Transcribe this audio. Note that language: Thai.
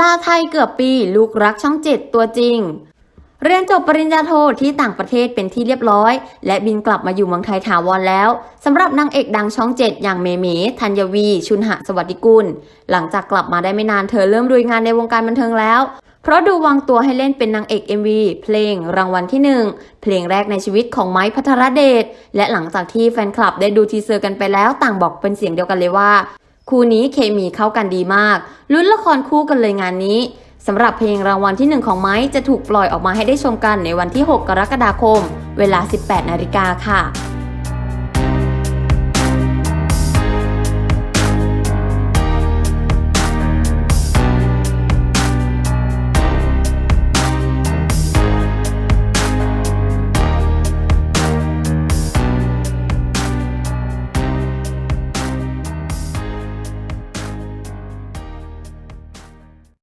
ลาไทยเกือบปีลูกรักช่องเจ็ดตัวจริง เรียนจบปริญญาโทที่ต่างประเทศเป็นที่เรียบร้อย และบินกลับมาอยู่เมืองไทยถาวรแล้วสำหรับนางเอกดังช่องเจ็ดอย่างเมเมธัญวี ชุนหะสวัสดิกุล หลังจากกลับมาได้ไม่นานเธอเริ่มรุยงานในวงการบันเทิงแล้ว เพราะดูวางตัวให้เล่นเป็นนางเอก MV เพลงรางวัลที่หนึ่งเพลงแรกในชีวิตของไม้พัทรเดชและหลังจากที่แฟนคลับได้ดูทีเซอร์กันไปแล้วต่างบอกเป็นเสียงเดียวกันเลยว่า คู่นี้เคมีเข้ากันดีมากลุ้นละครคู่กันเลยงานนี้สำหรับเพลงรางวัลที่ 1 ของไม้จะถูกปล่อยออกมาให้ได้ชมกันในวันที่ 6 กรกฎาคม เวลา 18 นาฬิกาค่ะ